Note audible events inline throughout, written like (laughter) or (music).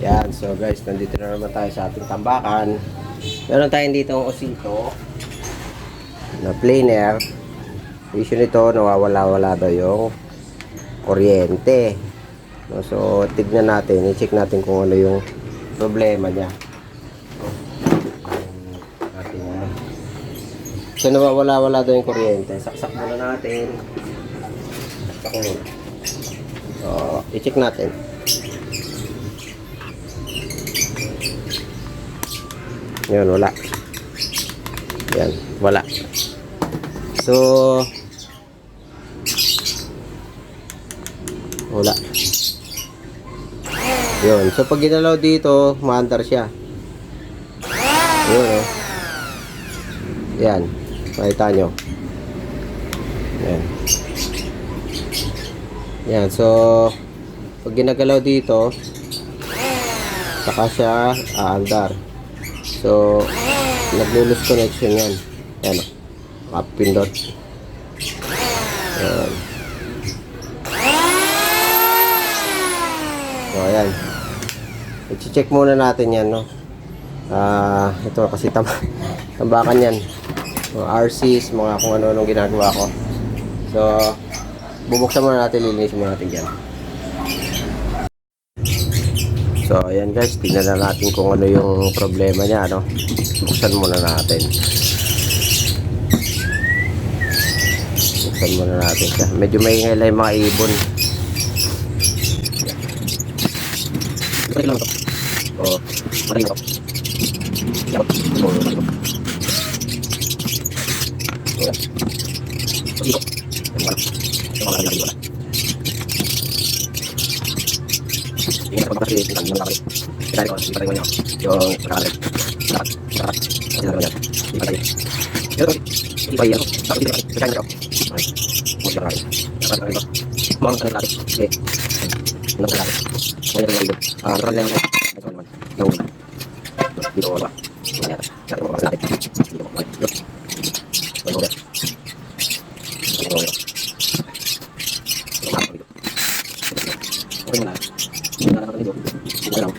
Yan, so guys, nandito na naman tayo sa ating tambakan. Meron tayong dito ang osito na planer. Issue nito, nawawala-wala daw yung kuryente. So, tignan natin, i-check natin kung ano yung problema niya. So, nawawala-wala daw yung kuryente. Saksak muna natin. Saksak muna. So, i-check natin. Yun, wala. Yan, wala. So, wala. Yun, so pag ginalaw dito, maandar siya. Yun, oh. Yan, makita nyo. Yan. Yan, so, pag ginagalaw dito, saka siya aandar. So, naglo-lose connection yan. Yan. Kapindot. Yan. So, ayan. I-check muna natin yan, no? Ah, ito kasi tam (laughs) tambakan yan. So, RCs, mga kung ano-anong ginagawa ko. So, bubuksan muna natin, lilinisin muna natin yan. So, ayan guys, tingnan na natin kung ano yung problema niya, no? Buksan muna natin. Buksan muna natin siya. Medyo maingay lang mga ibon. Ito lang ito. O, maring ito. Yan. O, maring ito. O, yan. O, dito. Yan, wala. Yan, wala, wala, wala. Ini sa pagkakasili, tingnan mo na kami. Kaya ko, ipatay mo niyo. Yung pagkakasili. Lahat. Lahat. Kasi na niya. Ipatay. Pero, iba yan. Tapos ipatay. Kaya niyo. Okay. Muna ka kami. Dapat kami ito. Mga kanil natin. Sige. Ano ka natin? Kaya na yung Ah, naroon lang ako. Ito naman. Dito wala. Wala yata. Kaya mo natin. Dito mo. Dito. Ano ba? Ano ba? Ano ba? Okay mo na. Hindi na naman dito. Hindi na lang.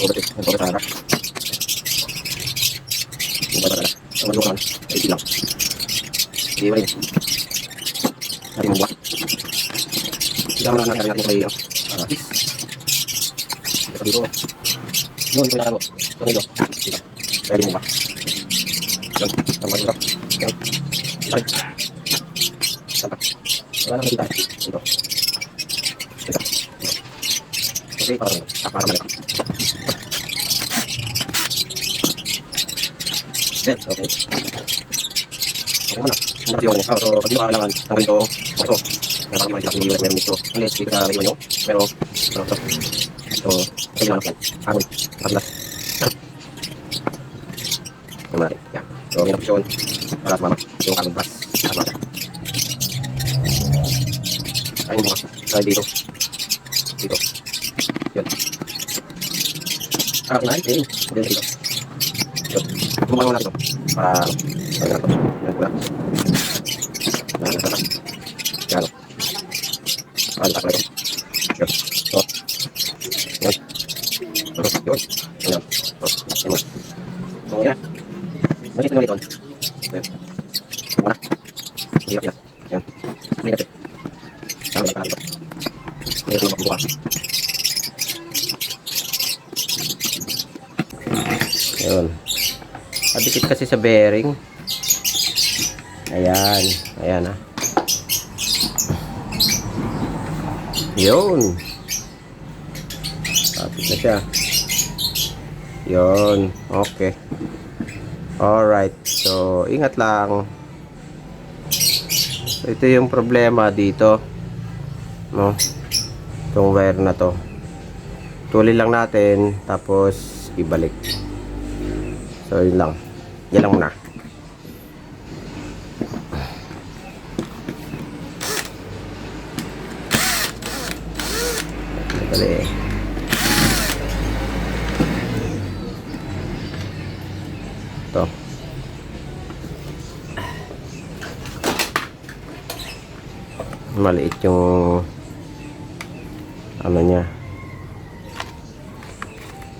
Obat eh. Ang obat sa harap. Obat na lang. Ang malukan. Ay, ilang. Hindi ba rin? Sabi mo ba? Hindi naman lang natin kayo. Ah, ito dito. Yun, kailangan mo. Ito dito. Dito. Sabi mo ba? Yan. Ang malukan. Yan. Ay. Sapa. Wala nang kita. Ito. Ito. Okay, parang ah, parang malaki. Then, okay. Okay muna. Muna yung ah, so, pag di mo kailangan ng ganito, oso. Meron kang makikita kung yung meron dito. Unless, dito ka naiwan nyo. Pero, ano, ito. So, kailangan yan. Agon. Nakapila. Yung natin. Yan. So, may option. Para sumama. Yung carbon brass. Para sumama. Ayun mga. Try dito. Dito. Yun. Ah, unahin. Eh. Dito dito. Yun. Tumulong natin ito. Para, para natin ito. Yan pula. Yan, yan, yan. Yan. Ah, lipat na ito. Yun. So. Yan. Yun. Yun. Yan. So, yan. So, yan. Bakit na ito? Yan. Muna. Hirap yan. Yan. May kasi. Sa bearing. Ayan. Ayan ah. Yun. Kapit na siya. Yun. Okay. Alright. So, ingat lang. Ito yung problema dito. No? Itong wire na to. Tuloy lang natin. Tapos, ibalik. So, yun lang. Yan lang muna. Maliit yung ano niya.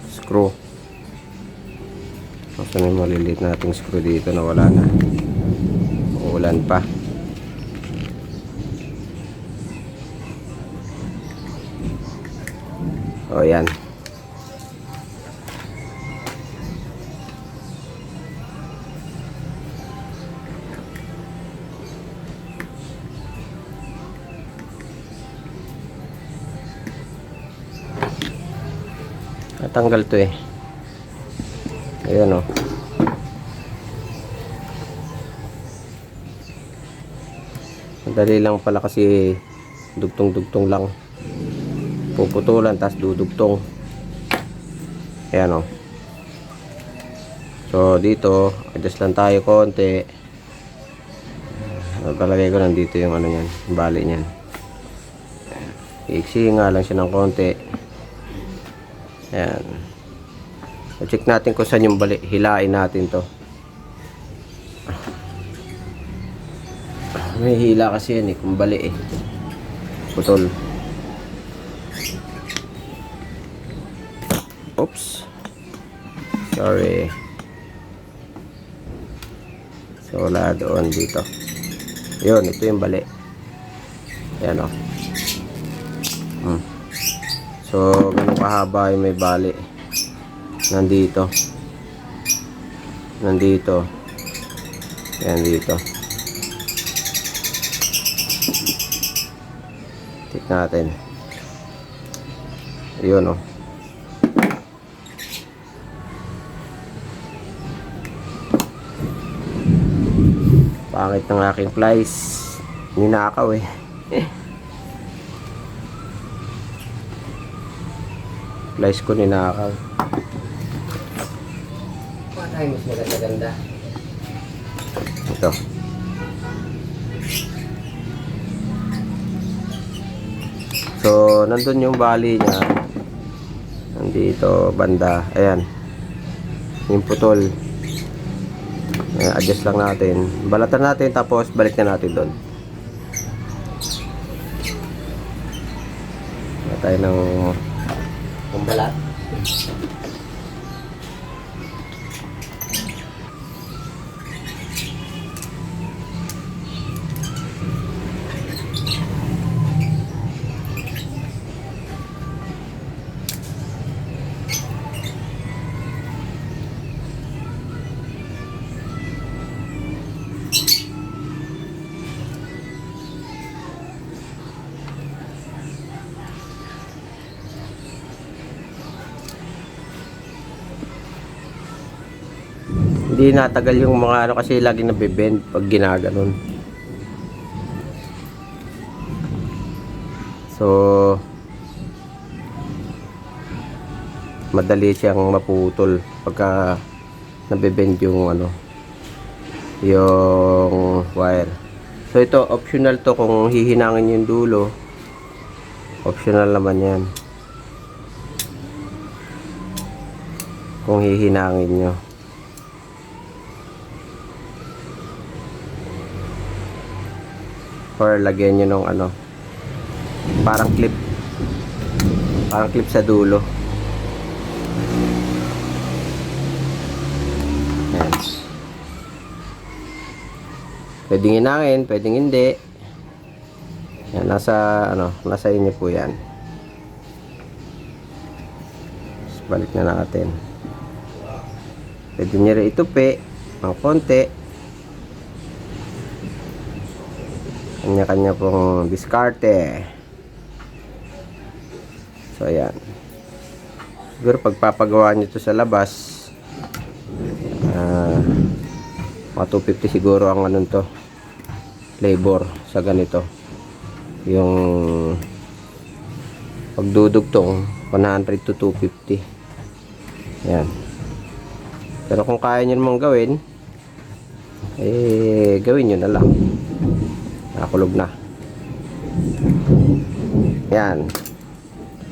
Screw. Kasi may maliliit nating screw dito na wala na. Uulan pa. O yan natanggal to eh. Ayan o madali lang pala kasi dugtong-dugtong lang. Puputulan tas dudugtong. Ayan o so dito adjust lang tayo konti. Palagay ko nandito yung ano yan bali niyan. Iksi nga lang siya ng konti ayan. So, check natin kung saan yung bali hilain natin to. May hila kasi yan eh kung bali eh. Putol. Oops. Sorry. So wala doon dito. Yun ito yung bali. Yan o hmm. so ganun kahaba yung may bali nandito nandito yan dito Tik natin. Ayun oh. Pangit ng aking flies. Ninakaw eh. (laughs) flies ko ninakaw. Patay mas maganda-ganda. Ito. So, nandun yung bali niya. Nandito, banda. Ayan. Yung putol. Ayan, adjust lang natin. Balatan natin, tapos balik na natin doon. Tayo ng pambalat. Hindi natagal yung mga ano kasi lagi nabibend pag ginaganon. So, madali siyang maputol pagka nabibend yung ano, yung wire. So, ito optional to kung hihinangin yung dulo. Optional naman yan. Kung hihinangin nyo. Or lagyan nyo nung ano parang clip parang clip sa dulo. Ayan. pwedeng inangin pwedeng hindi. Yan nasa ano nasa inyo po yan. Balik na natin. Pwede nyo rin itupi ng konti kanya-kanya pong diskarte. So ayan. Siguro pagpapagawa nyo to sa labas ah mga 250 siguro ang anong to labor sa ganito. Yung pagdudugtong 100 to 250 yan pero kung kaya nyo namang gawin eh gawin nyo na lang Nakakulog na. Yan.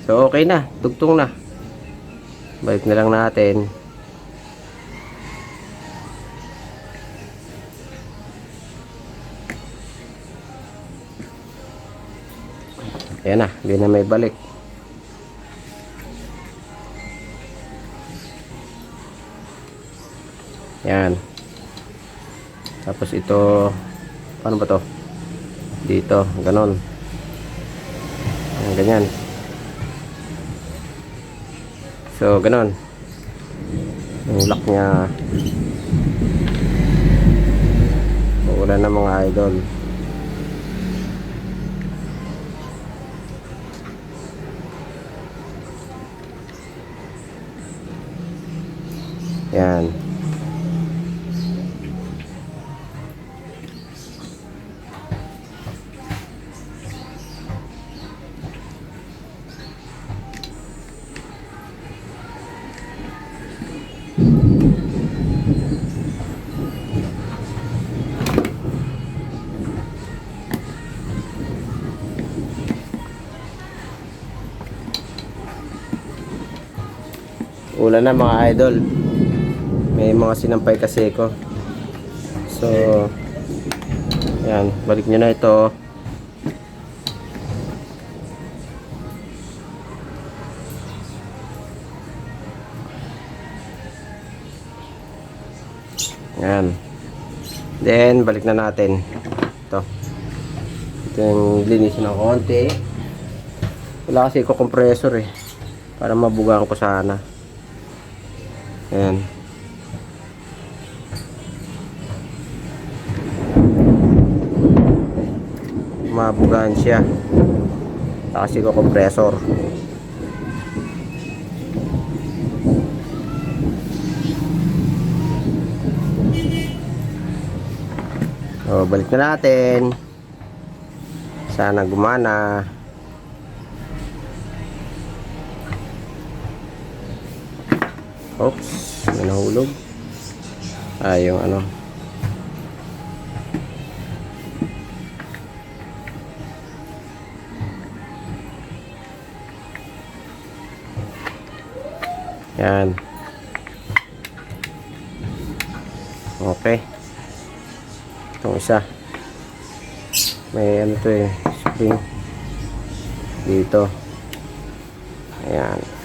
So, okay na. Tugtong na. Balik na lang natin. Ayan na. Hindi na may balik. Yan. Tapos ito, paano ba to? Dito, ganon. Yan, ganyan. So, ganon. Yung lock niya. Wala na mga idol. Yan. Ulan na mga idol. May mga sinampay kasi ko. So, yan. Balik nyo na ito. Yan. Then, balik na natin. Ito. Ito yung linisin ng konti. Wala kasi ko compressor eh. Para mabugaan ko sana. Ayan. Mabugaan siya. Kasi ko compressor. So, balik na natin. Sana gumana. Oops, may nahulog. Ah, yung ano. Yan. Okay. Itong isa. May ano to eh, spring. Dito. Ayan. Kaya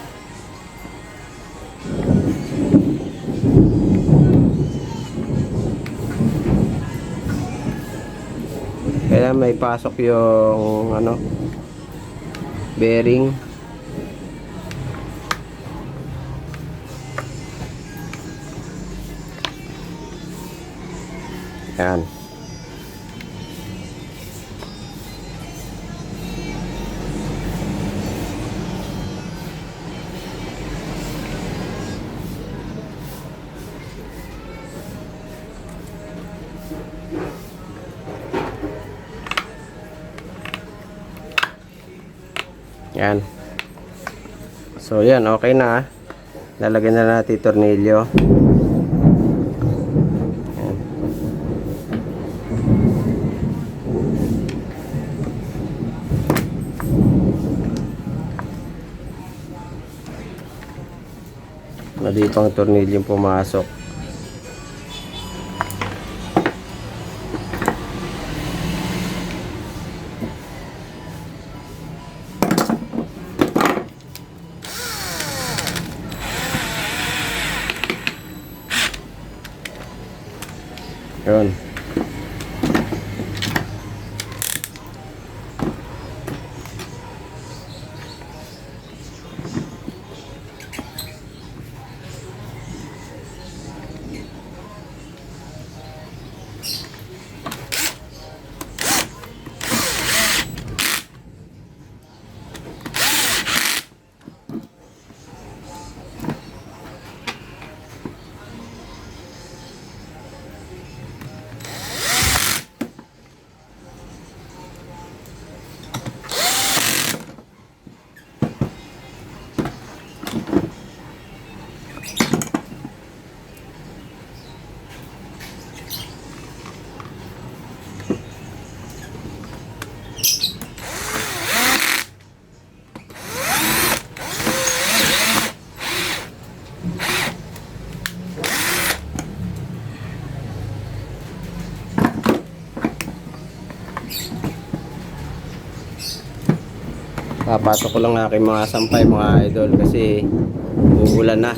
may pasok yung ano bearing. Yan. So, yan. Okay na. Lalagyan na natin tornilyo. Yan. Na dito ang tornilyo pumasok. Papasok ko lang aking mga sampay mga idol kasi uulan na.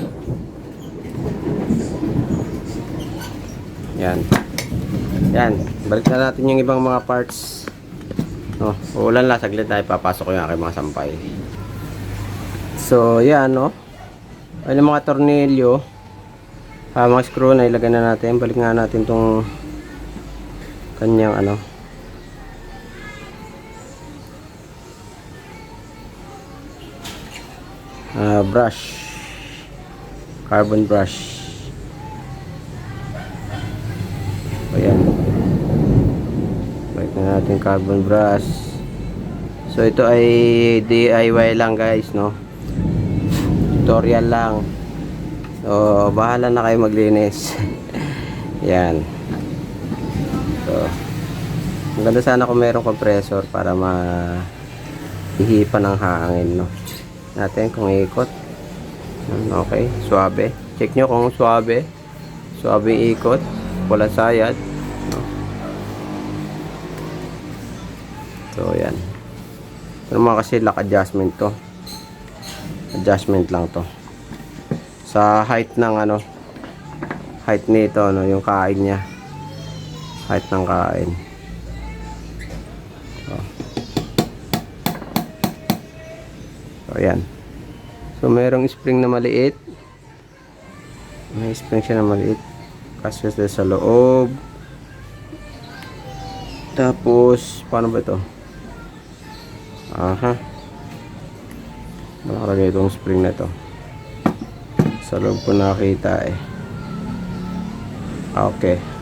Yan. Yan. Balik na natin yung ibang mga parts. No, uulan lang. Saglit tayo papasok ko yung aking mga sampay. So, yan, no. Ayun yung mga tornilyo. Ah, mga screw na ilagay na natin. Balik nga natin tong kanyang ano. Ah, brush. Carbon brush. Ayan. Balik na natin carbon brush. So ito ay DIY lang guys, no. Tutorial lang. So bahala na kayo maglinis. (laughs) Yan. So maganda sana kung mayroong compressor para ma ihipan ng hangin, no. Natin kung ikot. Okay, suabe. Check nyo kung suabe. Suabe ikot. Walang sayad. So, yan. Pero mga kasi lock adjustment to. Adjustment lang to. Sa height ng ano, height nito, no, yung kain niya. Height ng kain. So yan. So, merong spring na maliit. May spring siya na maliit. Kasi sa loob. Tapos, paano ba ito? Aha. Nakalagay itong spring na ito. Sa loob ko nakita eh. Okay.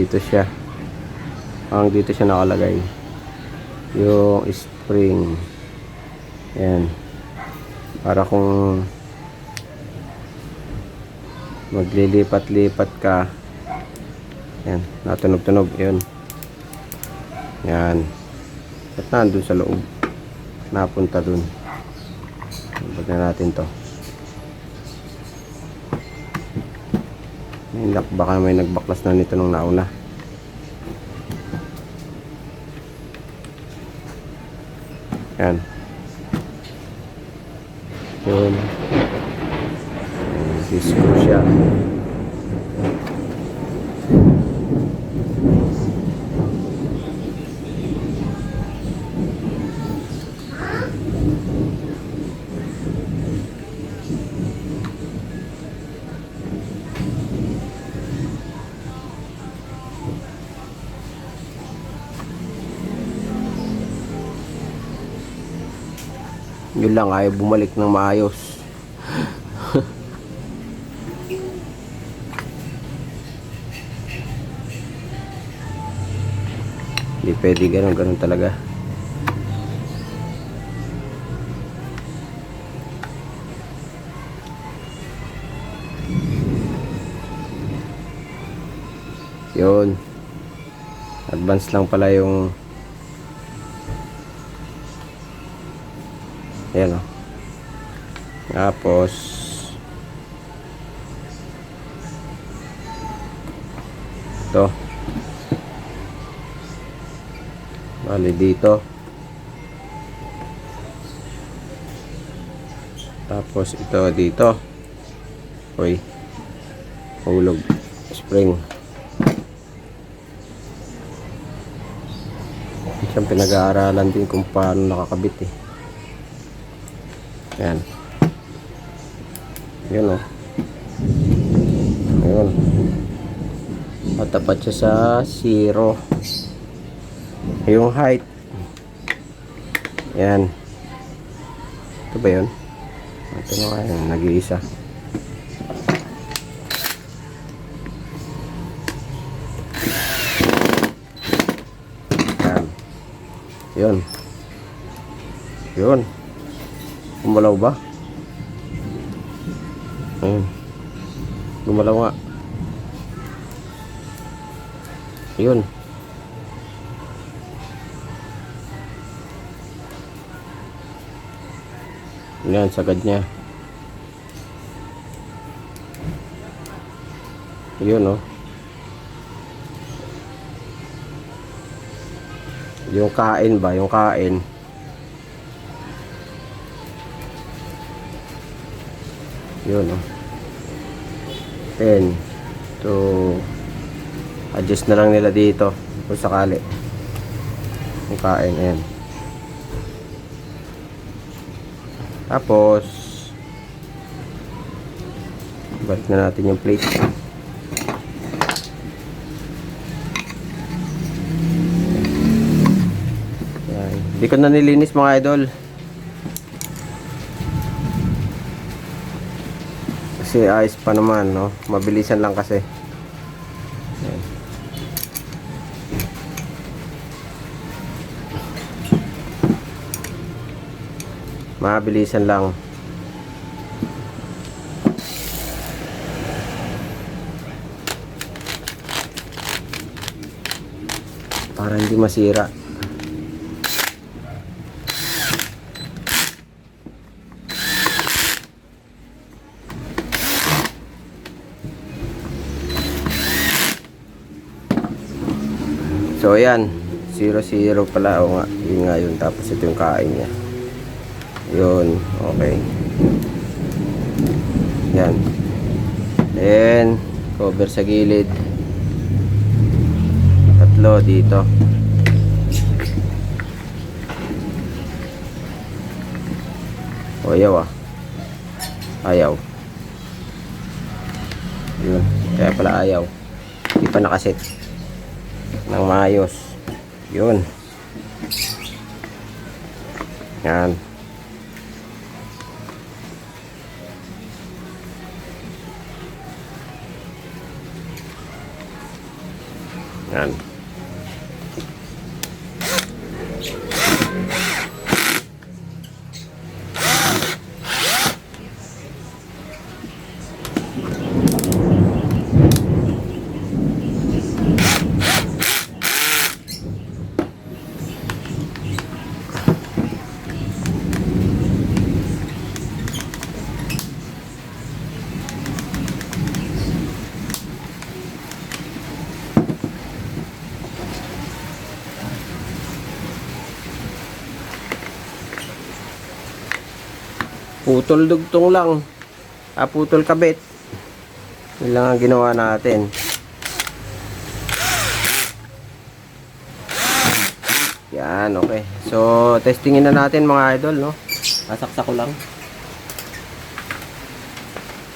Dito siya. Ang dito siya nakalagay. Yung spring. Ayan. Para kung maglilipat-lipat ka. Ayan. Natunog-tunog. Yun. Yan. At nandun sa loob. Napunta dun. Ibag na natin to. May lock. Baka may nagbaklas na nito nung nauna. Yan. Yun. Ayan, Disco siya. Yun lang, ayaw bumalik ng maayos. (laughs) Hindi pwede ganun, ganun talaga. Yun. Advance lang pala yung Bali dito. Tapos ito dito. Uy. Hulog. Spring. Siyang pinag-aaralan din kung paano nakakabit eh. Yan. Yun o. Ayun. Matapat siya sa zero. Yung height. Yan. Ito ba yun? Ito na yun. Nag-iisa. Yan. Yun. Yun. Gumalaw ba? Ayun. Gumalaw nga. Yun. Yan, sagad niya. Yun, oh. Yung kain ba? Yung kain. Yun, oh. 10 to adjust na lang nila dito kung sakali. Yung kain, ayan. Tapos, balik na natin yung plate. Yan. Hindi ko na nilinis mga idol. Kasi ayos pa naman, no? Mabilisan lang kasi. Mabilisan lang. Para hindi masira. So ayan, 0-0 pala o nga, yun nga yun tapos ito yung kain niya. Yun, okay. Yan. Then, cover sa gilid. Tatlo dito. O, ayaw ah. Ayaw. Yun. Kaya pala ayaw. Hindi pa nakaset. Nang maayos. Yun. Yan. Yan. Putol dugtong lang. Ah, putol kabit. Yun lang ang ginawa natin. Yan, okay. So, testingin na natin mga idol, no? Sasaksak ko lang.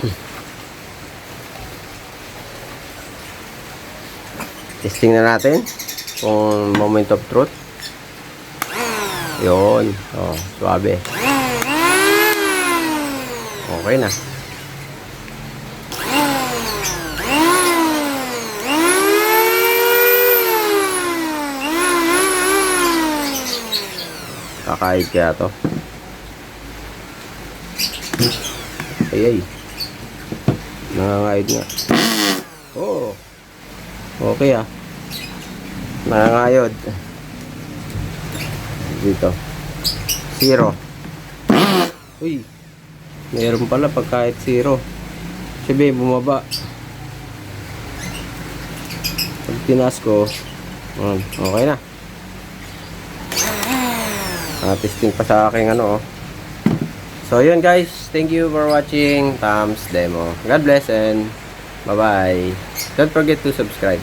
(clears throat) Testing na natin kung moment of truth. Yun. Oh, suabe. Okay na. Kakaid kaya to. Ay ay. Nangangayod nga. Oo. Okay ah. Nangangayod. Dito. Zero. Uy. Meron pala pag kahit zero. Sabi, bumaba. Pag tinas ko, okay na. Ah, testing pa sa aking ano, oh. So, yun guys. Thank you for watching Tom's Demo. God bless and bye-bye. Don't forget to subscribe.